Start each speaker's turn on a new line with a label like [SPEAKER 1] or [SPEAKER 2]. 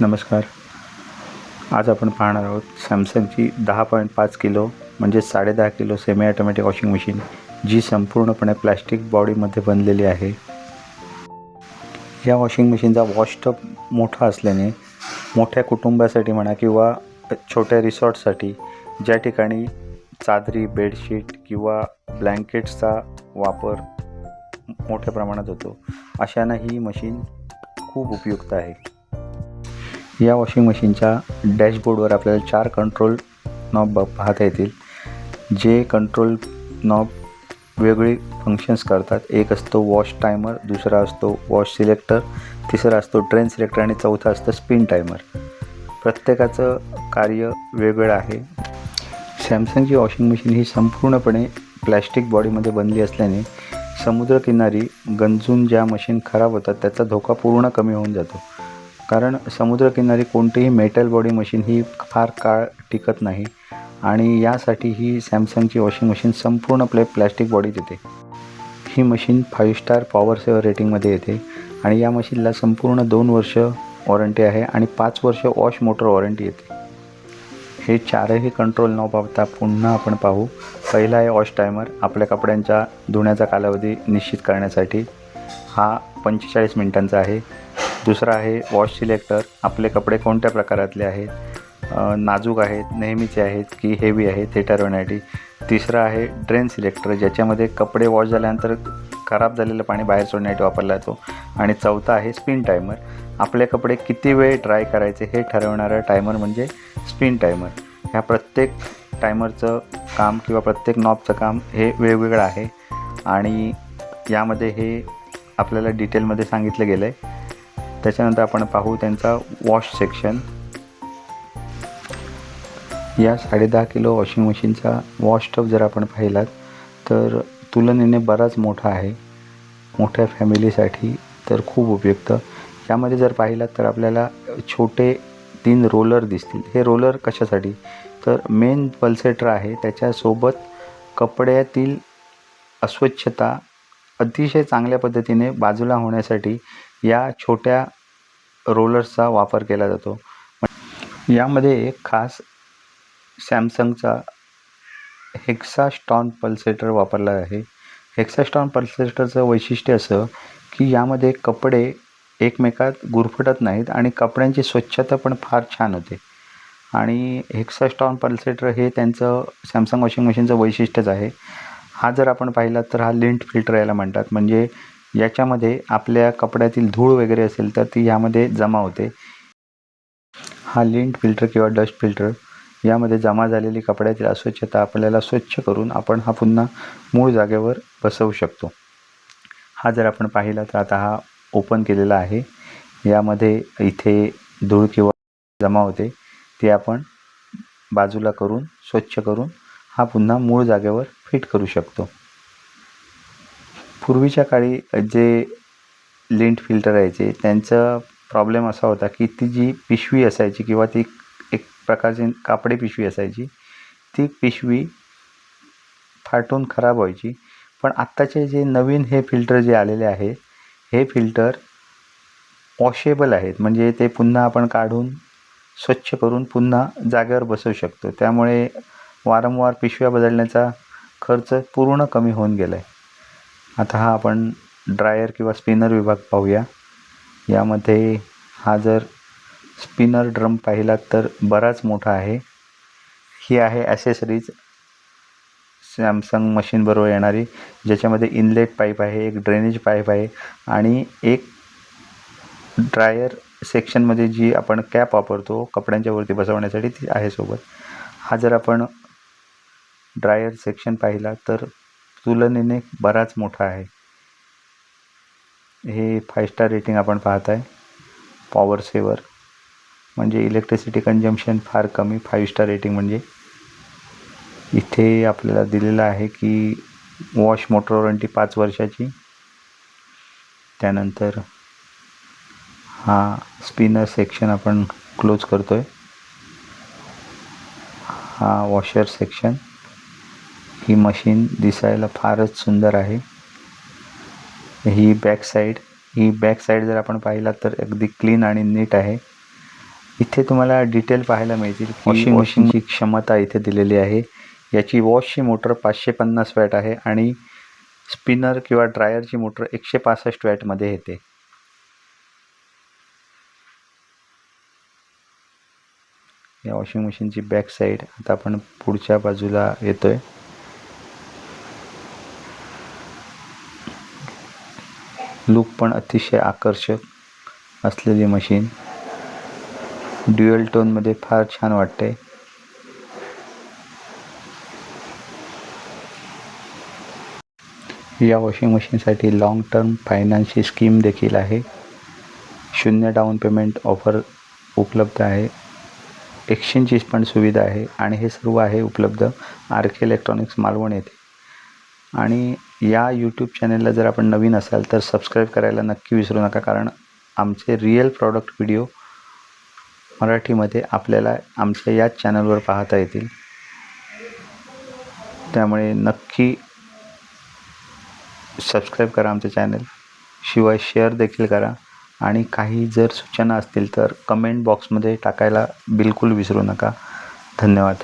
[SPEAKER 1] नमस्कार. आज आपण पाहणार आहोत सॅमसंगची दहा पॉईंट पाच किलो म्हणजे साडेदहा kilo semi automatic washing machine जी संपूर्णपणे प्लॅस्टिक बॉडीमध्ये बनलेली आहे. या वॉशिंग मशीनचा वॉशटब मोठा असल्याने मोठ्या कुटुंबासाठी म्हणा किंवा छोट्या रिसॉर्टसाठी ज्या ठिकाणी चादरी बेडशीट किंवा ब्लँकेट्सचा वापर मोठ्या प्रमाणात होतो अशांना ही मशीन खूप उपयुक्त आहे. या वॉशिंग मशीनच्या डॅशबोर्डवर आपल्याला चार कंट्रोल नॉब ब- पाहता येतील. जे कंट्रोल नॉब वेगळे फंक्शन्स करतात. एक असतो वॉश टायमर दुसरा असतो वॉश सिलेक्टर तिसरा असतो ट्रेन सिलेक्टर आणि चौथा असतं स्पिन टायमर प्रत्येकाचं कार्य वेगळं आहे. सॅमसंगची वॉशिंग मशीन ही संपूर्णपणे प्लॅस्टिक बॉडीमध्ये बनली असल्याने समुद्रकिनारी गंजून ज्या मशीन खराब होतात त्याचा धोका पूर्ण कमी होऊन जातो. कारण समुद्रकिनारी कोणतीही मेटल बॉडी मशीन ही फार काळ टिकत नाही आणि यासाठी ही सॅमसंगची वॉशिंग मशीन संपूर्ण प्ले प्लॅस्टिक बॉडीत येते ही machine five star power saver रेटिंगमध्ये येते आणि या मशीनला संपूर्ण दोन वर्ष वॉरंटी आहे आणि पाच वर्ष वॉश मोटर वॉरंटी येते. हे चारही कंट्रोल न आता पुन्हा आपण पाहू. पहिला आहे वॉश टायमर आपल्या कपड्यांच्या धुण्याचा कालावधी निश्चित करण्यासाठी. हा पंचेचाळीस मिनिटांचा आहे. दुसरा आहे वॉश सिलेक्टर. आपले कपडे कोणत्या प्रकारातले आहेत? नाजूक आहेत नेहमीचे आहेत की हेवी आहेत हे ठरवण्यासाठी. तिसरा आहे ड्रेन सिलेक्टर ज्याच्यामध्ये कपडे वॉश झाल्यानंतर खराब झालेलं पाणी बाहेर सोडण्यासाठी वापरला जातो. आणि चौथा आहे स्पिन टायमर आपले कपडे किती वेळ ड्राय करायचे हे ठरवणारा टायमर म्हणजे स्पिन टायमर ह्या प्रत्येक टायमरचं काम किंवा प्रत्येक नॉबचं काम हे वेगवेगळं आहे. आणि यामध्ये हे आपल्याला डिटेलमध्ये सांगितलं गेलं आहे त्याच्यानंतर आपण पाहू त्यांचा वॉश सेक्शन या साडेदहा किलो वॉशिंग मशीनचा वॉश टब जर आपण पाहिलात तर तुलनेने बराच मोठा आहे. मोठ्या फॅमिलीसाठी तर खूप उपयुक्त. यामध्ये जर पाहिलात तर आपल्याला छोटे तीन रोलर दिसतील. हे रोलर कशासाठी? तर मेन पल्सेटर आहे त्याच्यासोबत कपड्यातील अस्वच्छता अतिशय चांगल्या पद्धतीने बाजूला होण्यासाठी या छोट्या रोलर्सचा वापर केला जातो. यामध्ये एक खास सॅमसंगचा हेक्सास्टॉन पल्सेटर वापरला आहे. हेक्सास्टॉन पल्सेटरचं वैशिष्ट्य असं की यामध्ये कपडे एकमेकात गुरफटत नाहीत आणि कपड्यांची स्वच्छता पण फार छान होते. आणि हेक्सास्टॉन पल्सेटर हे त्यांचं सॅमसंग वॉशिंग मशीनचं वैशिष्ट्यच आहे. हा जर आपण पाहिला तर हा लिंट फिल्टर याला म्हणतात. म्हणजे याच्यामध्ये आपल्या कपड्यातील धूळ वगैरे असेल तर ती यामध्ये जमा होते. हा लिंट फिल्टर किंवा डस्ट फिल्टर यामध्ये जमा झालेली कपड्यातील अस्वच्छता आपल्याला स्वच्छ करून आपण हा पुन्हा मूळ जागेवर बसवू शकतो. हा जर आपण पाहिला तर आता हा ओपन केलेला आहे. यामध्ये इथे धूळ किंवा जमा होते. ते आपण बाजूला करून स्वच्छ करून हा पुन्हा मूळ जागेवर फिट करू शकतो. पूर्वीच्या काळी जे लिंट फिल्टर यायचे त्यांचा प्रॉब्लेम असा होता की ती जी पिशवी असायची किंवा ती एक प्रकारची कापडी पिशवी असायची ती पिशवी फाटून खराब व्हायची. पण आत्ताचे जे नवीन हे फिल्टर जे आलेले आहे हे फिल्टर वॉशेबल आहेत. म्हणजे ते पुन्हा आपण काढून स्वच्छ करून पुन्हा जागेवर बसवू शकतो. त्यामुळे वारंवार पिशव्या बदलण्याचा खर्च पूर्ण कमी होऊन गेला आहे आता हा आपण ड्रायर किंवा स्पिनर विभाग पाहूया. यामध्ये हा जर स्पिनर ड्रम पाहिला तर बराच मोठा आहे. ही आहे ॲसेसरीज सॅमसंग मशीनबरोबर येणारी. ज्याच्यामध्ये इनलेट पाईप आहे एक ड्रेनेज पाईप आहे आणि एक ड्रायर सेक्शनमध्ये जी आपण कॅप वापरतो कपड्यांच्या वरती बसवण्यासाठी ती आहे सोबत. हा जर आपण ड्रायर सेक्शन पाहिला तर तुलनेने बराच मोठा आहे. हे फाय स्टार रेटिंग आपण पाहत आहे पॉवर सेवर म्हणजे इलेक्ट्रिसिटी कंजम्शन फार कमी फाईव्ह स्टार रेटिंग म्हणजे. इथे आपल्याला दिलेलं आहे की वॉश मोटर वॉरंटी पाच वर्षाची. त्यानंतर हा स्पिनर सेक्शन आपण क्लोज करतो आहे हा वॉशर सेक्शन ही मशीन दिसायला फारच सुंदर आहे. ही बॅक साईड ही बॅक साईड जर आपण पाहिलात तर अगदी क्लीन आणि नीट आहे. इथे तुम्हाला डिटेल पाहायला मिळतील वॉशिंग मशीनची क्षमता इथे दिलेली आहे. याची वॉशची मोटर पाचशे पन्नास वॅट आहे आणि स्पिनर किंवा ड्रायरची मोटर एकशे पासष्ट वॅटमध्ये येते. या वॉशिंग मशीनची बॅक साईड आता आपण पुढच्या बाजूला येतोय. लुक पण अतिशय आकर्षक असलेली मशीन. ड्युअल टोनमध्ये फार छान वाटते या वॉशिंग मशीनसाठी लाँग टर्म फायनान्सची स्कीम देखील आहे. शून्य डाऊन पेमेंट ऑफर उपलब्ध आहे. एक्सचेंजची पण सुविधा आहे आणि हे सर्व आहे उपलब्ध. आर के इलेक्ट्रॉनिक्स मालवण येथे. आणि या यूट्यूब चॅनलला जर आपण नवीन असाल तर सबस्क्राईब करायला नक्की विसरू नका कारण आमचे रिअल प्रॉडक्ट व्हिडिओ मराठीमध्ये आपल्याला आमच्या याच चॅनलवर पाहता येतील. त्यामुळे नक्की सबस्क्राईब करा आमचं चॅनल शिवाय शेअर देखील करा. आणि काही जर सूचना असतील तर कमेंट बॉक्समध्ये टाकायला बिलकुल विसरू नका. धन्यवाद.